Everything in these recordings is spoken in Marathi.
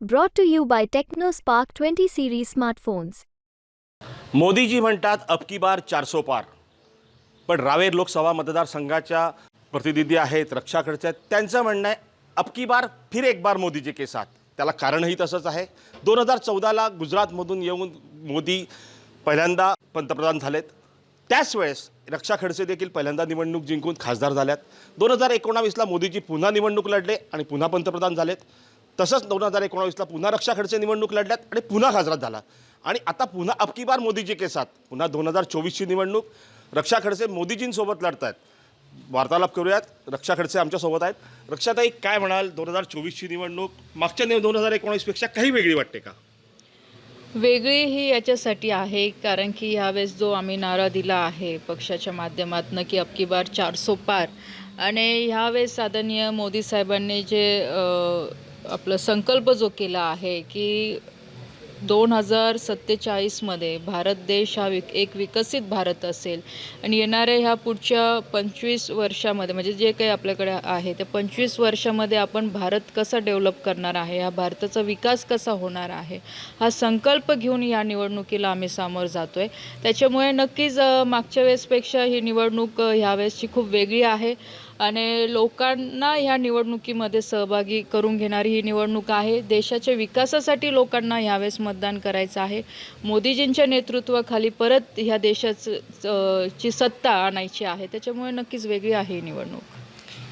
Brought to you by TechnoSpark 20 series smartphones Modiji म्हणतात अबकी बार चारसो पार. पण रावेर लोकसभा मतदारसंघाच्या प्रतिनिधी आहेत रक्षा खडसे आहेत त्यांचं म्हणणं आहे अबकी बार फिर एक बार मोदीजी के साथ. त्याला कारणही तसंच आहे. दोन हजार चौदाला गुजरातमधून येऊन मोदी पहिल्यांदा पंतप्रधान झालेत. त्याच वेळेस रक्षा खडसे देखील पहिल्यांदा निवडणूक जिंकून खासदार झाल्यात. दोन हजार एकोणावीसला मोदीजी पुन्हा निवडणूक लढले आणि पुन्हा पंतप्रधान झालेत. तसंच दोन हजार एकोणावीसला पुन्हा रक्षा खडसे निवडणूक लढल्यात आणि पुन्हा खासदार झाला. आणि आता पुन्हा अबकी बार मोदीजी के साथ. पुन्हा दोन हजार चोवीसची निवडणूक. रक्षा खडसे मोदीजींसोबत लढत आहेत वार्तालाप करूयात. रक्षा खडसे आमच्यासोबत आहेत. रक्षाताई काय म्हणाल? दोन हजार चोवीसची निवडणूक मागच्या निव दोन हजार एकोणावीसपेक्षा काही वेगळी वाटते का? वेगळी ही याच्यासाठी आहे कारण की ह्यावेळेस जो आम्ही नारा दिला आहे पक्षाच्या माध्यमातून की अबकी बार चारसो पार आणि ह्यावेळेस आदरणीय मोदी साहेबांनी जे आपलं संकल्प जो केला आहे की दोन हजार सत्तेचाळीसमध्ये भारत देश हा विक एक विकसित भारत असेल आणि येणाऱ्या ह्या पुढच्या पंचवीस वर्षामध्ये म्हणजे जे काही आपल्याकडे आहे त्या पंचवीस वर्षामध्ये आपण भारत कसा डेव्हलप करणार आहे हा भारताचा विकास कसा होणार आहे हा संकल्प घेऊन या निवडणुकीला आम्ही सामोरं जातो आहे त्याच्यामुळे नक्कीच मागच्या वेळेसपेक्षा ही निवडणूक ह्यावेळेसची खूप वेगळी आहे. आणि लोकांना ह्या निवडणुकीमध्ये सहभागी करून घेणारी ही निवडणूक आहे. देशाच्या विकासासाठी लोकांना ह्यावेळेस मतदान करायचं आहे. मोदीजींच्या नेतृत्वाखाली परत ह्या देशाचं ची सत्ता आणायची आहे. त्याच्यामुळे नक्कीच वेगळी आहे ही निवडणूक.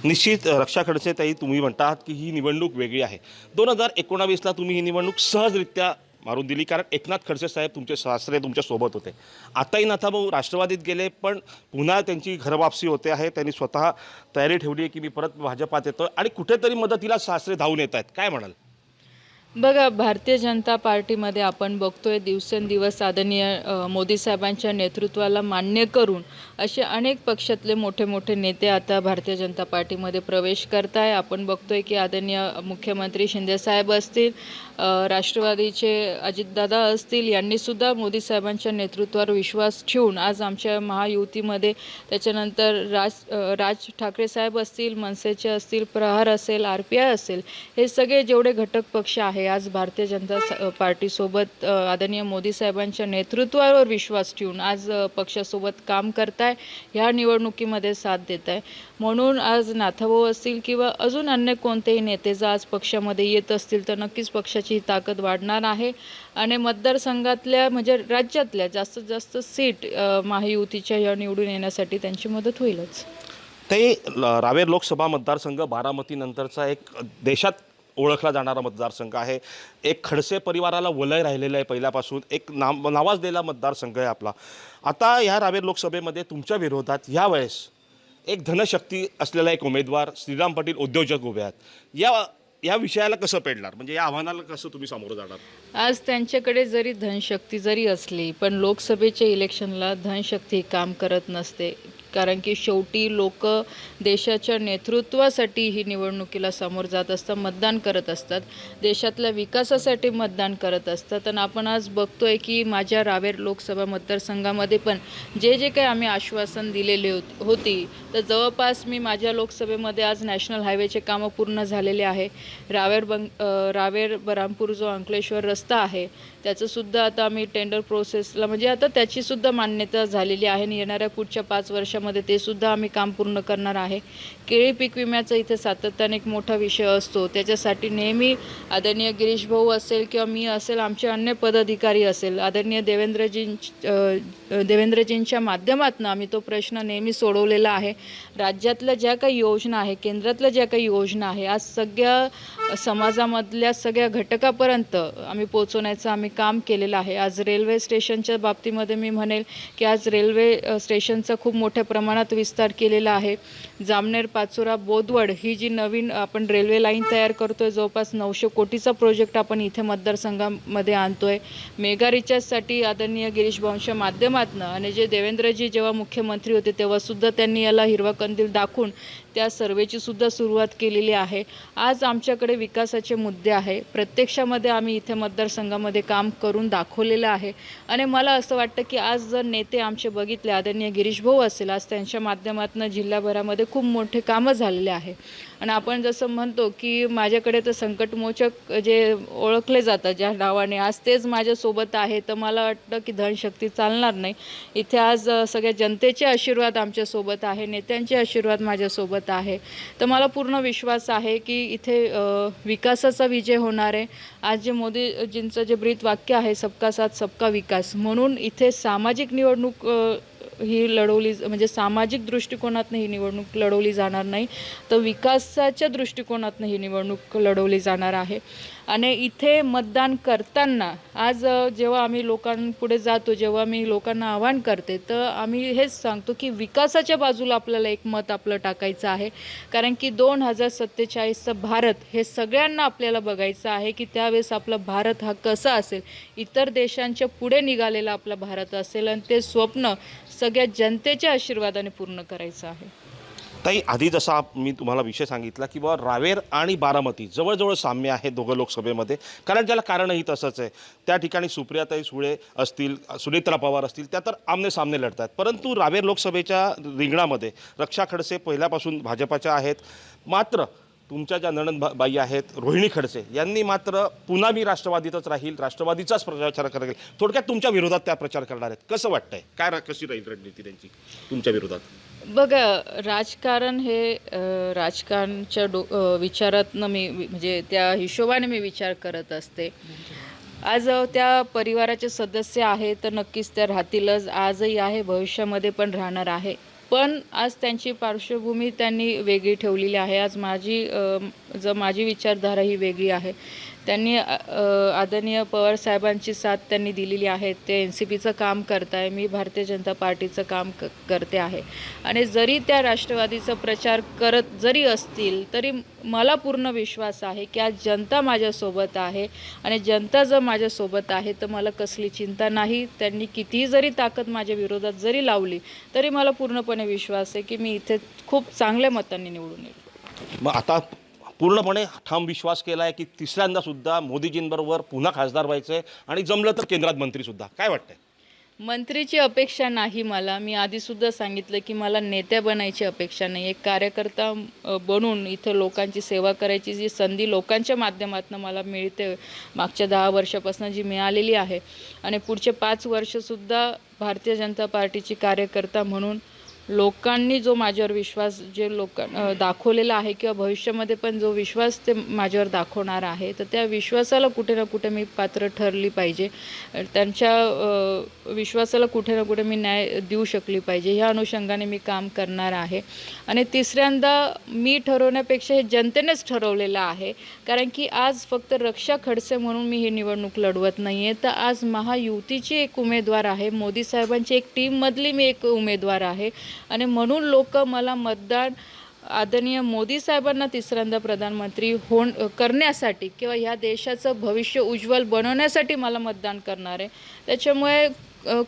निश्चित रक्षा खडसे ताई तुम्ही म्हणतात की ही निवडणूक वेगळी आहे. दोन हजार एकोणावीसला तुम्ही ही निवडणूक सहजरित्या मारून दिली. कारण एकनाथ खडसे साहेब तुमचे सासरे तुमच्यासोबत होते. आताही नाथाभाऊ राष्ट्रवादीत गेले पण पुन्हा त्यांची घरवापसी होते आहे. त्यांनी स्वतः तयारी ठेवली आहे की मी परत भाजपात येतो आणि कुठेतरी मदतीला सासरे धावून येत आहेत. काय म्हणाल? बघा भारतीय जनता पार्टीमध्ये आपण बघतोय दिवसेंदिवस आदरणीय मोदी साहेबांच्या नेतृत्वाला मान्य करून असे अनेक पक्षातले मोठे मोठे नेते आता भारतीय जनता पार्टीमध्ये प्रवेश करत आहे आपण बघतोय की आदरणीय मुख्यमंत्री शिंदेसाहेब असतील राष्ट्रवादीचे अजितदादा असतील यांनीसुद्धा मोदी साहेबांच्या नेतृत्वावर विश्वास ठेवून आज आमच्या महायुतीमध्ये त्याच्यानंतर राज राज ठाकरे साहेब असतील मनसेचे असतील प्रहार असेल आर पी आय असेल हे सगळे जेवढे घटक पक्ष आहेत आहे. आज भारतीय जनता पार्टीसोबत आदरणीय मोदी साहेबांच्या नेतृत्वावर विश्वास ठेवून आज पक्षासोबत काम करताय ह्या निवडणुकीमध्ये साथ देत आहे म्हणून आज नाथाभाऊ असतील किंवा अजून अन्य कोणतेही नेते जर आज पक्षामध्ये येत असतील तर नक्कीच पक्षाची ताकद वाढणार आहे. आणि मतदारसंघातल्या म्हणजे राज्यातल्या जास्तीत जास्त सीट महायुतीच्या या निवडून येण्यासाठी त्यांची मदत होईलच. ते रावेर लोकसभा मतदारसंघ बारामतीनंतरचा एक देशात ओळखला जाणारा मतदारसंघ आहे. एक खडसे परिवाराला वलय राहिलेलं आहे पहिल्यापासून. एक नाम नावाजलेला मतदारसंघ आहे आपला. आता ह्या रावेर लोकसभेमध्ये तुमच्या विरोधात ह्या वेळेस एक धनशक्ती असलेला एक उमेदवार श्रीराम पाटील उद्योजक उभे आहेत. या या विषयाला कसं पेडणार म्हणजे या आव्हानाला कसं तुम्ही सामोरं जाणार? आज त्यांच्याकडे जरी धनशक्ती जरी असली पण लोकसभेच्या इलेक्शनला धनशक्ती काम करत नसते. कारण की शेवटी लोक देशाच्या नेतृत्वासाठी ही निवडणुकीला समोर जात असतात मतदान करत असतात. देशातल्या विकासासाठी मतदान करत असतात. आणि आपण आज बघतो आहे की माझ्या रावेर लोकसभा मतदारसंघामध्ये पण जे जे काही आम्ही आश्वासन दिलेले होती तर जवळपास मी माझ्या लोकसभेमध्ये आज नॅशनल हायवेचे कामं पूर्ण झालेले आहे. रावेर बंग रावेर बरामपूर जो अंकलेश्वर रस्ता आहे त्याचंसुद्धा आता आम्ही टेंडर प्रोसेसला म्हणजे आता त्याचीसुद्धा मान्यता झालेली आहे. आणि येणाऱ्या पुढच्या पाच वर्षामध्ये ते सुद्धा आम्ही काम पूर्ण करणार आहे. केळी पीक विम्याचा इथे सातत्याने एक मोठा विषय असतो. त्याच्यासाठी नेहमी आदरणीय गिरीश भाऊ असेल किंवा मी असेल आमचे अन्य पदाधिकारी असेल आदरणीय देवेंद्रजीं देवेंद्रजींच्या माध्यमातून आम्ही तो प्रश्न नेहमी सोडवलेला आहे. राज्यातल्या ज्या काही योजना आहे केंद्रातल्या ज्या काही योजना आहे आज सगळ्या समाजामधल्या सगळ्या घटकापर्यंत आम्ही पोचवण्याचं आम्ही काम केलेलं आहे. आज रेल्वे स्टेशनच्या बाबतीमध्ये मी म्हणेल की आज रेल्वे स्टेशनचा खूप मोठ्या प्रमाणात विस्तार केलेला आहे. जामनेर पाचोरा बोदवड ही जी नवीन आपण रेल्वे लाईन तयार करतोय जवळपास नऊशे कोटीचा प्रोजेक्ट आपण इथे मतदारसंघामध्ये आणतोय. मेगा रिचार्जसाठी आदरणीय गिरीश भाऊंच्या माध्यमातून आणि जे देवेंद्रजी जेव्हा मुख्यमंत्री होते तेव्हासुद्धा त्यांनी याला हिरवा कंदील दाखवून त्या सर्वेची सुद्धा सुरुवात केलेली आहे. आज आमच्याकडे विकासाचे मुद्दे आहे. प्रत्यक्षामध्ये आम्ही इथे मतदारसंघामध्ये काम करून दाखवलेलं आहे. आणि मला असं वाटतं की आज जर नेते आमचे बघितले आदरणीय गिरीश भाऊ असेल आज त्यांच्या माध्यमातून जिल्हाभरामध्ये खूप मोठे कामं झालेले आहे. आणि आपण जसं म्हणतो की माझ्याकडे तर संकटमोचक जे ओळखले जातात ज्या नावाने आज तेच माझ्यासोबत आहे. तर मला वाटतं की धनशक्ती चालणार नाही. इथे आज सगळ्या जनतेचे आशीर्वाद आमच्यासोबत आहे नेत्यांचे आशीर्वाद माझ्यासोबत आहे. तर मला पूर्ण विश्वास आहे की इथे विकासाचा विजय होणार आहे. आज जे मोदीजींचं जे ब्रीत वाक्य आहे सबका साथ सबका विकास. म्हणून इथे सामाजिक निवडणूक ही लढवली म्हणजे सामाजिक दृष्टिकोनातनं ही निवडणूक लढवली जाणार नाही तर विकासाच्या दृष्टिकोनातनं ही निवडणूक लढवली जाणार आहे. आणि इथे मतदान करताना आज जेव्हा आम्ही लोकांपुढे जातो जेव्हा मी लोकांना आव्हान करते तर आम्ही हेच सांगतो की विकासाच्या बाजूला आपल्याला एक मत आपलं टाकायचं आहे. कारण की दोन हजार सत्तेचाळीसचं भारत हे सगळ्यांना आपल्याला बघायचं आहे की त्यावेळेस आपला भारत हा कसा असेल. इतर देशांच्या पुढे निघालेला आपला भारत असेल आणि ते स्वप्न सगळ्या जनतेच्या आशीर्वादाने पूर्ण करायचं आहे. ताई आधी जसा मी तुम्हाला विषय सांगितला की बाबा रावेर आणि बारामती जवळजवळ साम्य आहे दोघं लोकसभेमध्ये. कारण त्याला कारणही तसंच आहे. त्या ठिकाणी सुप्रियाताई सुळे असतील सुनेत्रा पवार असतील त्या तर आमने सामने लढतात परंतु रावेर लोकसभेच्या रिंगणामध्ये रक्षा खडसे पहिल्यापासून भाजपाच्या आहेत. मात्र तुमच्या ज्या नणंद बा- बाई आहेत रोहिणी खडसे यांनी मात्र पुन्हा मी राष्ट्रवादीतच राहील राष्ट्रवादीचाच प्रचार करेल थोडक्यात तुमच्या विरोधात त्या प्रचार करणार आहेत. कसं वाटतंय? काय कशी राहील रणनीती त्यांची तुमच्या विरोधात? बघा राजकारण हे राजकारणच्या डो विचारातनं मी म्हणजे त्या हिशोबाने मी विचार करत असते. आज त्या परिवाराचे सदस्य आहे तर नक्कीच त्या राहतीलच. आजही आहे भविष्यामध्ये पण राहणार आहे. पण आज त्यांची पार्श्वभूमी त्यांनी वेगळी ठेवलेली आहे. आज माझी जर ज माझी विचारधारा ही वेगळी आहे. त्यांनी आदरणीय पवार साहेबांची साथ त्यांनी दिलेली आहे. ते एन सी पीचं काम करत आहे मी भारतीय जनता पार्टीचं काम क करते आहे. आणि जरी त्या राष्ट्रवादीचा प्रचार करत जरी असतील तरी मला पूर्ण विश्वास आहे की आज जनता माझ्यासोबत आहे आणि जनता जर माझ्यासोबत आहे तर मला कसली चिंता नाही. त्यांनी कितीही जरी ताकद माझ्या विरोधात जरी लावली तरी मला पूर्णपणे विश्वास आहे की मी इथे खूप चांगल्या मतांनी निवडून येईल. मग आता पूर्णपणे ठाम विश्वास केला आहे की तिसऱ्यांदासुद्धा मोदीजींबरोबर पुन्हा खासदार व्हायचं आहे आणि जमलं तर केंद्रात मंत्रीसुद्धा काय वाटतंय? मंत्रीची अपेक्षा नाही मला. मी आधीसुद्धा सांगितलं की मला नेत्या बनायची अपेक्षा नाही एक कार्यकर्ता बनून इथं लोकांची सेवा करायची जी संधी लोकांच्या माध्यमातून मला मिळते मागच्या दहा वर्षापासून जी मिळालेली आहे. आणि पुढचे पाच वर्षसुद्धा भारतीय जनता पार्टीची कार्यकर्ता म्हणून लोकांनी जो माझ्यावर विश्वास जे लोक दाखवलेला आहे किंवा भविष्यामध्ये पण जो विश्वास ते माझ्यावर दाखवणार आहे तर त्या विश्वासाला कुठे ना कुठे मी पात्र ठरली पाहिजे. त्यांच्या विश्वासाला कुठे ना कुठे मी न्याय देऊ शकली पाहिजे ह्या अनुषंगाने मी काम करणार आहे. आणि तिसऱ्यांदा मी ठरवण्यापेक्षा हे जनतेनेच ठरवलेलं आहे कारण की आज फक्त रक्षा खडसे म्हणून मी ही निवडणूक लढवत नाही आहे तर आज महायुतीची एक उमेदवार आहे मोदी साहेबांची एक टीममधली मी एक उमेदवार आहे. आणि म्हणून लोक मला मतदान आदरणीय मोदी साहेबांना तिसऱ्यांदा प्रधानमंत्री होण करण्यासाठी किंवा ह्या देशाचं भविष्य उज्ज्वल बनवण्यासाठी मला मतदान करणार आहे. त्याच्यामुळे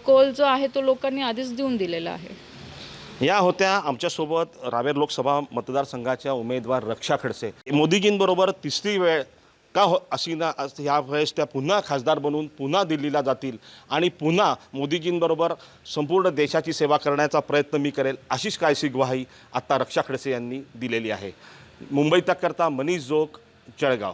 कोल जो आहे तो लोकांनी आधीच देऊन दिलेला आहे. या होत्या आमच्यासोबत रावेर लोकसभा मतदारसंघाच्या उमेदवार रक्षा खडसे. मोदीजींबरोबर तिसरी वेळ का हो अशी ह्या वेळेस त्या पुन्हा खासदार बनून पुन्हा दिल्लीला जातील आणि पुन्हा मोदीजींबरोबर संपूर्ण देशाची सेवा करण्याचा प्रयत्न मी करेल अशीच कायशी ग्वाही आत्ता रक्षा खडसे यांनी दिलेली आहे. मुंबई तक करता मनीष जोग जळगाव.